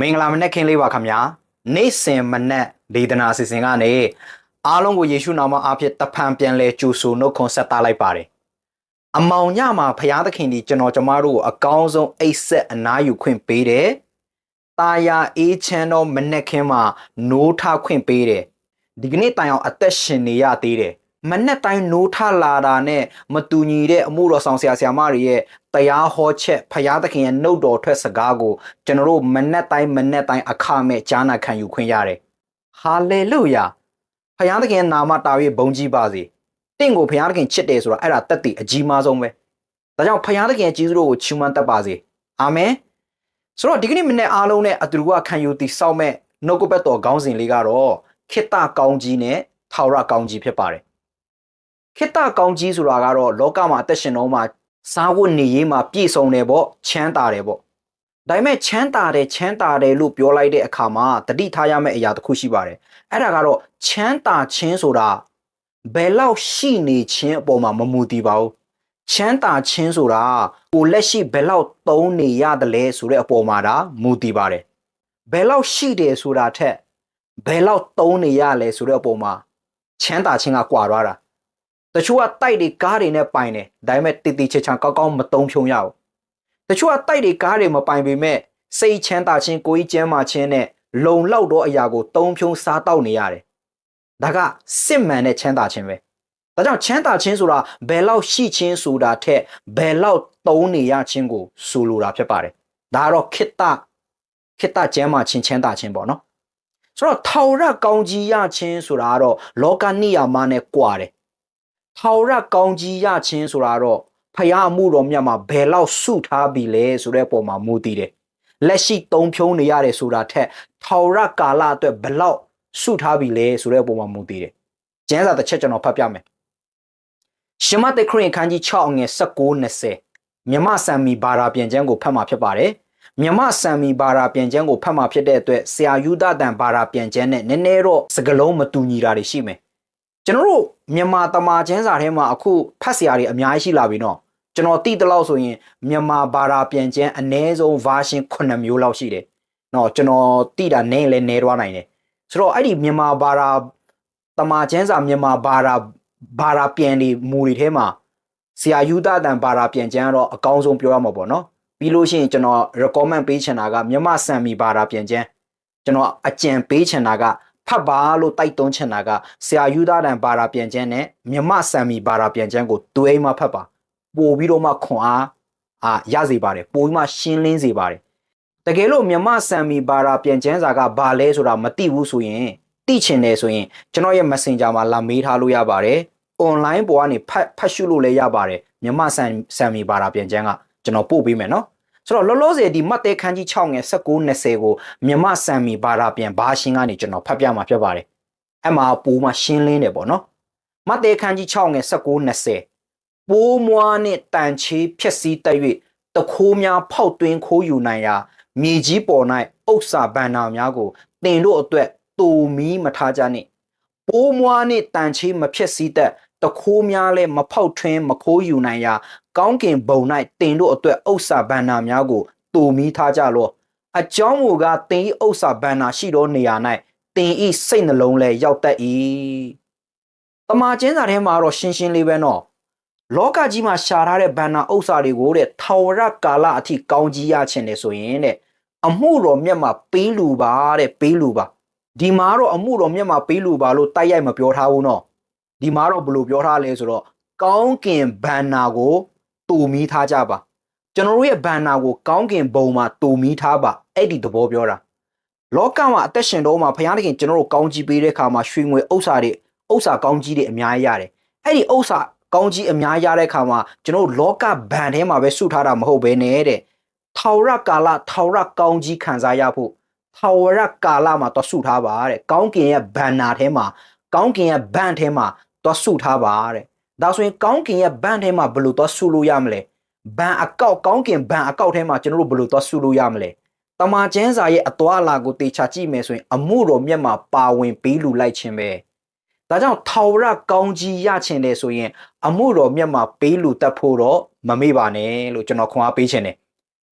မင်္ဂလာမနက်ခင်းလေးပါခင်ဗျာနေ့စဉ်မနက်ဒေသနာအစီအစဉ်ကနေအားလုံးကိုယေရှုနာမအားဖြင့်တဖန်ပြန်လဲကြိုဆိုနှုတ်ခွန်းဆက်သလိုက်ပါတယ်အမောင်ညမှာဖရာသခင်ဒီကျွန်တော်ကျမတို့ကိုအကောင်းဆုံးအိတ်ဆက်အနားယူခွင့်ပေးတယ်။ตาယာအေးချမ်းသောမနက်ခင်းမှာနိုးထခွင့်ပေးတယ်။ဒီကနေ့တိုင်အောင်အသက်ရှင်နေရသေးတယ်။ မနက်တိုင်းနိုးထလာတာနဲ့မတူညီတဲ့အမှုတော်ဆောင်ဆရာဆရာမတွေရဲ့တရားဟောချက်ဖရာသခင်ရဲ့နှုတ်တော်ထွက်စကားကိုကျွန်တော်တို့မနက်တိုင်းမနက်တိုင်းအခမဲ့ကြားနာခံယူခွင့်ရတယ်။ဟာလေလုယာဖရာသခင်ရဲ့နာမတာ၍ဘုန်းကြီးပါစေ။တင့်ကိုဖရာသခင်ချစ်တယ်ဆိုတာအဲ့ဒါတက်တည်အကြီးမားဆုံးပဲ။ဒါကြောင့်ဖရာသခင်ရဲ့ကြီးစုတို့ကိုချီးမွမ်းတတ်ပါစေ။အာမင်။ဆိုတော့ဒီကနေ့မနေ့အားလုံးနဲ့အတူတူကခံယူတည်ဆောက်မဲ့နှုတ်ကပတ်တော်ခေါင်းစဉ်လေးကတော့ခိတ္တကောင်းကြီးနဲ့ထာဝရကောင်းကြီးဖြစ်ပါတယ်။ ခိတ္တကောင်းကြီးဆိုတာကတော့လောကမှာအသက်ရှင်တော့မှာစားဝတ်နေရေးမှာပြည့်စုံတယ်ပေါ့ချမ်းသာတယ်ပေါ့။ဒါပေမဲ့ချမ်းသာတယ်ချမ်းသာတယ်လို့ပြောလိုက်တဲ့အခါမှာတတိထားရမယ့်အရာတစ်ခုရှိပါတယ်။အဲ့ဒါကတော့ချမ်းသာခြင်းဆိုတာဘယ်လောက်ရှိနေခြင်းအပေါ်မှာမမူတည်ပါဘူး။ချမ်းသာခြင်းဆိုတာကိုလက်ရှိဘယ်လောက်သုံးနေရတယ်လဲဆိုတဲ့အပေါ်မှာဒါမူတည်ပါတယ်။ဘယ်လောက်ရှိတယ်ဆိုတာထက်ဘယ်လောက်သုံးနေရလဲဆိုတဲ့အပေါ်မှာချမ်းသာခြင်းကကွာသွားတာ တချို့ကတိုက်တွေကားတွေနဲ့ပိုင်တယ်ဒါပေမဲ့တည်တည်ချာချာကောက်ကောက်မသုံးဖြုံရဘူးတချို့ကတိုက်တွေကားတွေမပိုင်ပေမဲ့စိတ်ချမ်းသာခြင်းကိုယ်ကြီးကျမ်းမာခြင်းနဲ့လုံလောက်သောအရာကိုသုံးဖြုံစားတောက်နေရတယ်ဒါကစစ်မှန်တဲ့ချမ်းသာခြင်းပဲဒါကြောင့်ချမ်းသာခြင်းဆိုတာဘယ်လောက်ရှိခြင်းဆိုတာထက်ဘယ်လောက်သုံးနေရခြင်းကိုဆိုလိုတာဖြစ်ပါတယ်ဒါကတော့ခိတ္တခိတ္တကျမ်းမာခြင်းချမ်းသာခြင်းပေါ့နော်ဆိုတော့ထာဝရကောင်းကြီးရခြင်းဆိုတာကတော့လောကနိယာမနဲ့ကွာတယ် ထာဝရကောင်းကြီးရခြင်းဆိုတာတော့ဖရာအမှုတော်မြတ်မှာဘယ်လောက်စုထားပြီလဲဆိုတဲ့ပုံမှာမူတည်တယ်လက်ရှိသုံးဖြုံးနေရတယ်ဆိုတာထက်ထာဝရကာလအတွက်ဘယ်လောက်စုထားပြီလဲဆိုတဲ့ပုံမှာမူတည်တယ်ကျမ်းစာတစ်ချက်ကျွန်တော်ဖတ်ပြမယ်ရှမသက်ခရင်ခန်းကြီး6ငွေ19 20မြမဆံမီဘာရာပြန်ကျမ်းကိုဖတ်မှာဖြစ်ပါတယ်မြမဆံမီဘာရာပြန်ကျမ်းကိုဖတ်မှာဖြစ်တဲ့အတွက်ဆရာယူဒတန်ဘာရာပြန်ကျမ်းနဲ့နည်းနည်းတော့စကလုံးမတူညီတာတွေရှိမယ် ကျွန်တော်တို့မြန်မာတမာကျမ်းစာထဲမှာအခုဖတ်ဆရာတွေအများကြီးရှိလာပြီနော်ကျွန်တော်တိတလောက်ဆိုရင်မြန်မာဘာသာပြန်ကျမ်းအနည်းဆုံး version 9မျိုးလောက်ရှိတယ်။နော်ကျွန်တော်တိတာနည်းလဲနည်းသွားနိုင်တယ်။ဆိုတော့အဲ့ဒီမြန်မာဘာသာတမာကျမ်းစာမြန်မာဘာသာဘာသာပြန်တွေမူတွေထဲမှာဆရာယူဒတန်ဘာသာပြန်ကျမ်းကတော့အကောင်းဆုံးပြောရမှာပေါ့နော်။ပြီးလို့ရှိရင်ကျွန်တော် recommend ပေးချင်တာကမြန်မာစံမီဘာသာပြန်ကျမ်းကျွန်တော်အကြံပေးချင်တာက ဖတ်ပါလို့တိုက်တွန်းချင်တာကဆရာယူသားတန်ဘာသာပြန်ကျမ်းနဲ့မြမဆံမီဘာသာပြန်ကျမ်းကိုတွဲမှဖတ်ပါပို့ပြီးတော့မှခွန်အားအာရစေပါတယ်ပို့ပြီးမှရှင်းလင်းစေပါတယ်တကယ်လို့မြမဆံမီဘာသာပြန်ကျမ်းစာကဘာလဲဆိုတာမသိဘူးဆိုရင်သိချင်တယ်ဆိုရင်ကျွန်တော်ရဲ့ Messenger မှာလာမေးထားလို့ရပါတယ် online ပေါ်ကနေဖတ်ဖတ်ရှုလို့လည်းရပါတယ်မြမဆံဆံမီဘာသာပြန်ကျမ်းကကျွန်တော်ပို့ပေးမယ်နော် ဆိုတော့လောလောဆယ်ဒီမတ်တဲခန်းကြီး6ငယ်19 20ကိုမြမဆံမီဘာသာပြန်ဘာရှင်းကနေကျွန်တော်ဖတ်ပြမှာဖြစ်ပါတယ်အဲ့မှာပိုးမှရှင်းလင်းတယ်ပေါ့နော်မတ်တဲခန်းကြီး6ငယ်19 20ပိုးမွားနဲ့တန်ချေးဖြက်စီးတက်၍တခိုးများဖောက်တွင်းခိုးယူနိုင်ရာမြေကြီးပေါ်၌ဥစ္စာဗန္နာများကိုတင်တို့အတွက်တူမီမထားကြနှင့်ပိုးမွားနှင့်တန်ချေးမဖြက်စီးတတ်တခိုးများလည်းမဖောက်ထွင်းမခိုးယူနိုင်ရာ ကောင်းကင်ဘုံ၌တင်တို့အတွက်ဥစ္စာဗန္နာများကိုတူမီထားကြလောအကြောင်းမူကားတင်ဤဥစ္စာဗန္နာရှိသောနေရာ၌တင်ဤစိတ်နှလုံးလည်းရောက်တတ်၏တမန်ကျင်းစာထဲမှာတော့ရှင်းရှင်းလေးပဲနော်လောကကြီးမှာရှာထားတဲ့ဗန္နာဥစ္စာတွေကိုတဲ့ထာဝရကာလအထိကောင်းကြီးရခြင်းလေဆိုရင်တဲ့အမှုတော်မြတ်မှာပေးလူပါတဲ့ပေးလူပါဒီမှာတော့အမှုတော်မြတ်မှာပေးလူပါလို့တိုက်ရိုက်မပြောထားဘူးနော်ဒီမှာတော့ဘယ်လိုပြောထားလဲဆိုတော့ကောင်းကင်ဘန္နာကို တူမီထားကြပါကျွန်တော်တို့ရဲ့ဘန္နာကိုကောင်းကင်ဘုံမှာတူမီထားပါအဲ့ဒီသဘောပြောတာလောကမှာအသက်ရှင်တော့မှာဘုရားသခင်ကျွန်တော်တို့ကောင်းကြီးပေးတဲ့အခါမှာရွှေငွေဥစ္စာတွေဥစ္စာကောင်းကြီးတွေအများကြီးရတယ်အဲ့ဒီဥစ္စာကောင်းကြီးအများရတဲ့အခါမှာကျွန်တော်တို့လောကဘန်ထဲမှာပဲစုထားတာမဟုတ်ဘဲနဲ့တဲ့ထာဝရကာလထာဝရကောင်းကြီးခံစားရဖို့ထာဝရကာလမှာတော့စုထားပါတဲ့ကောင်းကင်ရဲ့ဘန်နာထဲမှာကောင်းကင်ရဲ့ဘန်ထဲမှာတော့စုထားပါတဲ့ ဒါဆိုရင်ကောင်းကင်ရဲ့ဘန်ထဲမှာဘယ်လိုတော့စုလို့ရမလဲဘန်အကောက်ကောင်းကင်ဘန်အကောက်ထဲမှာကျွန်တော်တို့ဘယ်လိုတော့စုလို့ရမလဲတမန်ကျမ်းစာရဲ့အသွာအလာကိုတေချာကြည့်မယ်ဆိုရင်အမှုတော်မြတ်မှာပါဝင်ပေးလူလိုက်ခြင်းပဲဒါကြောင့်ထာဝရကောင်းကြီးရချင်တယ်ဆိုရင် အမှုတော်မြတ်မှာပေးလူတတ်ဖို့တော့မမေ့ပါနဲ့လို့ကျွန်တော်ခွန်အားပေးချင်တယ်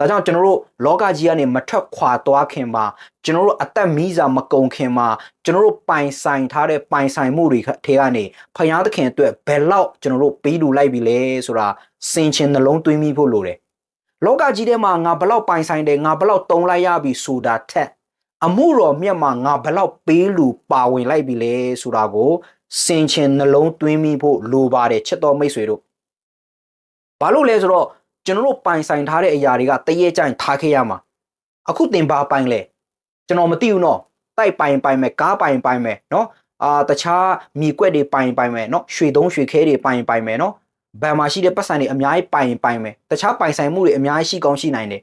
ဒါကြောင့်ကျွန်တော်တို့လောကကြီးကနေမထွက်ခွာသွားခင်မှာကျွန်တော်တို့အသက်မီးစာမကုန်ခင်မှာကျွန်တော်တို့ပိုင်ဆိုင်ထားတဲ့ပိုင်ဆိုင်မှုတွေထဲကနေဖယားသခင်အတွက်ဘယ်လောက်ကျွန်တော်တို့ပေးလူလိုက်ပြီလဲဆိုတာစင်ချင်နှလုံးသွင်းမိဖို့လိုတယ်လောကကြီးထဲမှာငါဘယ်လောက်ပိုင်ဆိုင်တယ်ငါဘယ်လောက်တုံးလိုက်ရပြီဆိုတာထက်အမှုတော်မြတ်မှာငါဘယ်လောက်ပေးလူပါဝင်လိုက်ပြီလဲဆိုတာကိုစင်ချင်နှလုံးသွင်းမိဖို့လိုပါတယ်ချစ်တော်မိတ်ဆွေတို့ဘာလို့လဲဆိုတော့ ကျွန်တော်တို့ပိုင်ဆိုင်ထားတဲ့အရာတွေကတရေကြိုင်ထားခဲ့ရမှာအခုတင်ပါပိုင်လဲကျွန်တော်မသိဘူးနော်တိုက်ပိုင်ပိုင်မယ်ကားပိုင်ပိုင်မယ်နော်အာတခြားမြေကွက်တွေပိုင်ပိုင်မယ်နော်ရွှေသုံးရွှေခဲတွေပိုင်ပိုင်မယ်နော်ဘယ်မှာရှိတဲ့ပတ်စံတွေအများကြီးပိုင်ပိုင်မယ်တခြားပိုင်ဆိုင်မှုတွေအများကြီးရှိကောင်းရှိနိုင်တယ်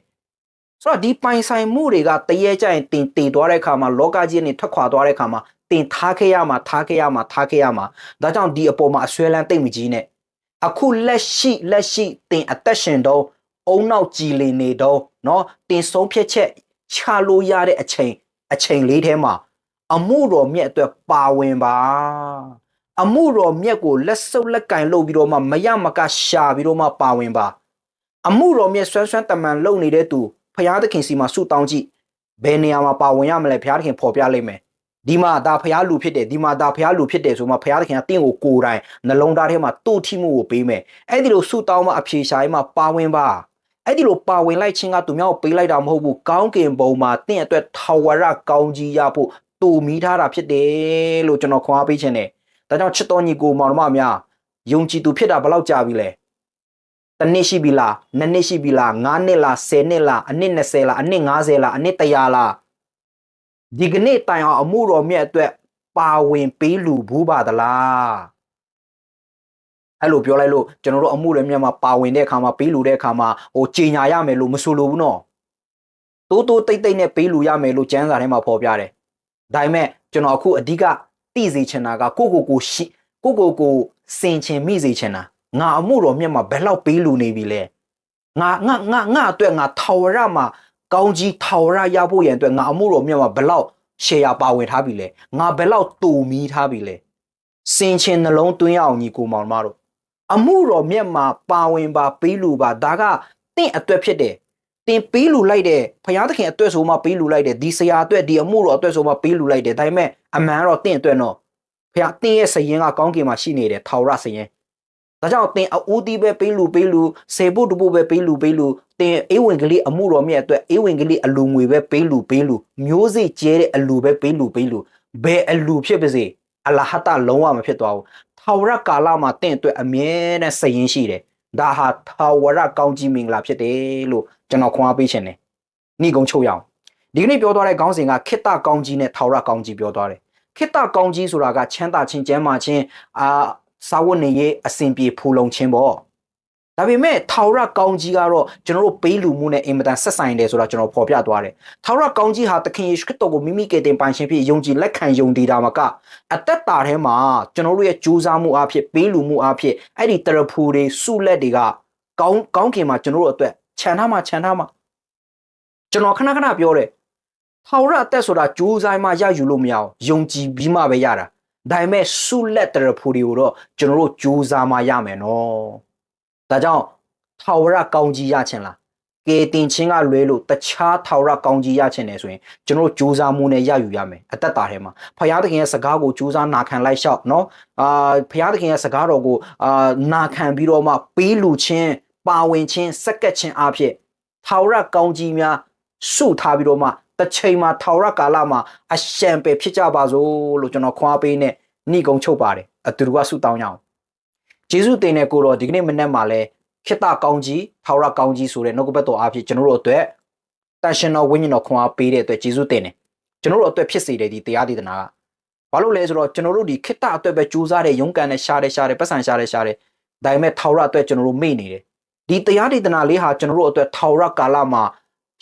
ဆိုတော့ဒီပိုင်ဆိုင်မှုတွေကတရေကြိုင်တင်တည်သွားတဲ့အခါမှာလောကကြီးနဲ့ထွက်ခွာသွားတဲ့အခါမှာတင်ထားခဲ့ရမှာထားခဲ့ရမှာထားခဲ့ရမှာဒါကြောင့်ဒီအပေါ်မှာအဆွဲလန်းတိတ်မကြီးနဲ့ အခုလက်ရှိလက်ရှိတင်အသက်ရှင်တော့အုံနောက်ကြည်လင်နေတော့เนาะတင်ဆုံးဖြတ်ချက်ချလို့ရတဲ့အချိန်အချိန်လေးထဲမှာအမှုတော်မြတ်အတွက်ပါဝင်ပါအမှုတော်မြတ်ကိုလက်စုပ်လက်ကင်လုပ်ပြီးတော့မှမရမကရှာပြီးတော့မှပါဝင်ပါအမှုတော်မြတ်ဆွမ်းဆွမ်းတမန်လုပ်နေတဲ့သူဖရာသခင်စီမှာဆုတောင်းကြည့်ဘယ်နေရာမှာပါဝင်ရမလဲဖရာသခင်ဖော်ပြလိုက်မယ် ဒီမှာဒါဖျားလူဖြစ်တယ်ဒီမှာဒါဖျားလူဖြစ်တယ်ဆိုမှဖျားသခင်ကတင့်ကိုကိုယ်တိုင်နှလုံးသားထဲမှာတူထိမှုကိုပေးမယ်အဲ့ဒီလိုဆုတောင်းမှအဖြေရှာရင်မှပါဝင်ပါအဲ့ဒီလိုပါဝင်လိုက်ခြင်းကသူများကိုပေးလိုက်တာမဟုတ်ဘူးကောင်းကင်ဘုံမှာတင့်အတွက်ထာဝရကောင်းကြီးရဖို့တူမီထားတာဖြစ်တယ်လို့ကျွန်တော်ခွန်အားပေးခြင်းတယ်ဒါကြောင့်ချစ်တော်ညီကိုမောင်နှမများယုံကြည်သူဖြစ်တာဘယ်လောက်ကြာပြီလဲတစ်နှစ်ရှိပြီလားနှစ်နှစ်ရှိပြီလားငါးနှစ်လားဆယ်နှစ်လားအနှစ်20လားအနှစ်50လားအနှစ်100လား ဒီကနေ့တိုင်အောင်အမှုတော်မြတ်အတွက်ပါဝင်ပေးလူဘူးပါသလားအဲ့လိုပြောလိုက်လို့ကျွန်တော်တို့အမှုတော်မြတ်မှာပါဝင်တဲ့အခါမှာပေးလူတဲ့အခါမှာဟိုကြင်ညာရမယ်လို့မဆိုလိုဘူးနော်တိုးတိုးတိတ်တိတ်နဲ့ပေးလူရမယ်လို့ကျမ်းစာထဲမှာဖော်ပြတယ်ဒါပေမဲ့ကျွန်တော်အခုအဓိကသိစေချင်တာကကိုကိုကိုရှိကိုကိုကိုစင်ချင်မိစေချင်တာငါအမှုတော်မြတ်မှာဘယ်လောက်ပေးလူနေပြီလဲငါငါငါငါအတွက်ငါထာဝရမှာ ကောင်းကြီးထာဝရရဖို့ရန်အတွက်ငါအမှုတော်မြတ်မှာဘယ်လောက်ရှယ်ယာပါဝင်ထားပြီလဲငါဘယ်လောက်တူမီထားပြီလဲစင်ချင်နှလုံးသွင်းအောင်ညီကိုမောင်မတို့အမှုတော်မြတ်မှာပါဝင်ပါပေးလူပါဒါကတင့်အတွက်ဖြစ်တယ်တင်ပေးလူလိုက်တယ်ဖယားသခင်အတွက်ဆိုမှပေးလူလိုက်တယ်ဒီဆရာအတွက်ဒီအမှုတော်အတွက်ဆိုမှပေးလူလိုက်တယ်ဒါပေမဲ့အမှန်တော့တင့်အတွက်တော့ဖယားတင်းရဲ့စရင်ကကောင်းကင်မှာရှိနေတယ်ထာဝရစရင် ဒါကြောင့်တင်အဦးတီးပဲပေးလူပေးလူစေဖို့တဖို့ပဲပေးလူပေးလူတင်အေးဝင်ကလေးအမှုတော်မြတ်အတွက်အေးဝင်ကလေးအလူငွေပဲပေးလူပေးလူမျိုးစိကျဲတဲ့အလူပဲပေးလူပေးလူဘယ်အလူဖြစ်ပါစေအလဟတလုံးဝမဖြစ်သွားဘူးထာဝရကာလမှာတင့်အတွက်အမြဲတမ်းစရင်ရှိတယ်ဒါဟာထာဝရကောင်းကြီးမင်္ဂလာဖြစ်တယ်လို့ကျွန်တော်ခွန်အားပေးခြင်းတယ်။ဏိကုံချုပ်ရအောင်ဒီကနေ့ပြောသွားတဲ့ခေါင်းစဉ်ကခိတ္တကောင်းကြီးနဲ့ထာဝရကောင်းကြီးပြောသွားတယ်။ခိတ္တကောင်းကြီးဆိုတာကချမ်းသာခြင်းကျမ်းမာခြင်းအာ စာဝတ်နေရေးအစဉ်ပြေဖူလုံခြင်းပေါ့။ဒါပေမဲ့ထာဝရကောင်းကြီးကတော့ကျွန်တော်တို့ပေးလူမှုနဲ့အင်မတန်ဆက်ဆိုင်တယ်ဆိုတာကျွန်တော်ဖော်ပြသွားတယ်။ထာဝရကောင်းကြီးဟာသခင်ယေရှုခရစ်တော်ကိုမိမိကယ်တင်ပိုင်ရှင်ဖြစ်ယုံကြည်လက်ခံယုံတည်တာမှာကအသက်တာထဲမှာကျွန်တော်တို့ရဲ့ကြိုးစားမှုအဖြစ်ပေးလူမှုအဖြစ်အဲ့ဒီတရဖူတွေစုလက်တွေကကောင်းကောင်းခင်မှာကျွန်တော်တို့အတွက်ခြံထားမှာခြံထားမှာကျွန်တော်ခဏခဏပြောတယ်ထာဝရအသက်ဆိုတာကြိုးစားမှရယူလို့မရအောင်ယုံကြည်ပြီးမှပဲရတာ ဒါပေမဲ့စုလက်တရဖူတွေကိုတော့ကျွန်တော်တို့ကြိုးစားမှရမယ်နော်ဒါကြောင့်ထာဝရကောင်းကြီးရခြင်းလားကေတင်ချင်းကလွဲလို့တခြားထာဝရကောင်းကြီးရခြင်းတယ်ဆိုရင်ကျွန်တော်တို့ကြိုးစားမှုနဲ့ရယူရမယ်အသက်တာထဲမှာဖယားသခင်ရဲ့စကားကိုကြိုးစားနာခံလိုက်လျှောက်နော်အာဖယားသခင်ရဲ့စကားတော်ကိုအာနာခံပြီးတော့မှပေးလူချင်းပါဝင်ခြင်းစက္ကက်ခြင်းအဖြစ်ထာဝရကောင်းကြီးများစုထားပြီးတော့မှ တစ်ချိန်မှာထာဝရကာလမှာအရှံပဲဖြစ်ကြပါစို့လို့ကျွန်တော်ခွာပေးနဲ့ဏိကုံချုပ်ပါတယ်အတူတူကဆုတောင်းရအောင်ဂျေစုတင်တဲ့ကိုတော့ဒီကနေ့မနေ့မှာလဲခိတ္တကောင်းကြီးထာဝရကောင်းကြီးဆိုတဲ့နှုတ်ကပတ်တော်အဖြစ်ကျွန်တော်တို့အတွက်တန်ရှင်တော်ဝိညာဉ်တော်ခွန်အားပေးတဲ့အတွက်ဂျေစုတင်တယ်ကျွန်တော်တို့အတွက်ဖြစ်စေတဲ့ဒီတရားဒေသနာကဘာလို့လဲဆိုတော့ကျွန်တော်တို့ဒီခိတ္တအတွက်ပဲကြိုးစားတဲ့ရုန်းကန်တဲ့ရှားတဲ့ရှားတဲ့ပတ်စံရှားတဲ့ရှားတဲ့ဒါပေမဲ့ထာဝရအတွက်ကျွန်တော်တို့မေ့နေတယ်ဒီတရားဒေသနာလေးဟာကျွန်တော်တို့အတွက်ထာဝရကာလမှာ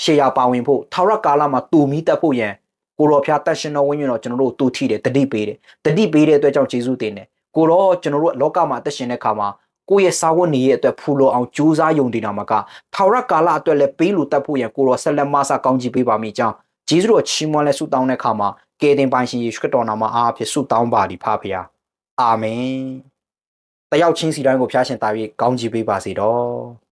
ရှေ့ရပါဝင်ဖို့ထာဝရကာလမှာတူမီတက်ဖို့ရန်ကိုတော်ဖျားတတ်ရှင်တော်ဝိညာဉ်တော်ကျွန်တော်တို့တူထီတယ်တတိပေးတယ်တတိပေးတဲ့အတွက်ကြောင့်ယေရှုတင်တယ်ကိုတော်ကျွန်တော်တို့လောကမှာတတ်ရှင်တဲ့ခါမှာကိုယ့်ရဲ့စာဝတ်နေရဲ့အတွက်ဖူလောအောင်ကြိုးစားယုံတည်တာမှာကထာဝရကာလအတွက်လည်းပေးလို့တတ်ဖို့ရန်ကိုတော်ဆက်လက်မဆာကောင်းချီးပေးပါမိကြောင်းယေရှုတော်ချီးမွမ်းလဲဆုတောင်းတဲ့ခါမှာကယ်တင်ပိုင်ရှင်ယေရှုခရစ်တော်နာမှာအားဖြင့်ဆုတောင်းပါသည်ဖဖခင်အာမင်တယောက်ချင်းစီတိုင်းကိုဖျားရှင်တာပြီးကောင်းချီးပေးပါစေတော့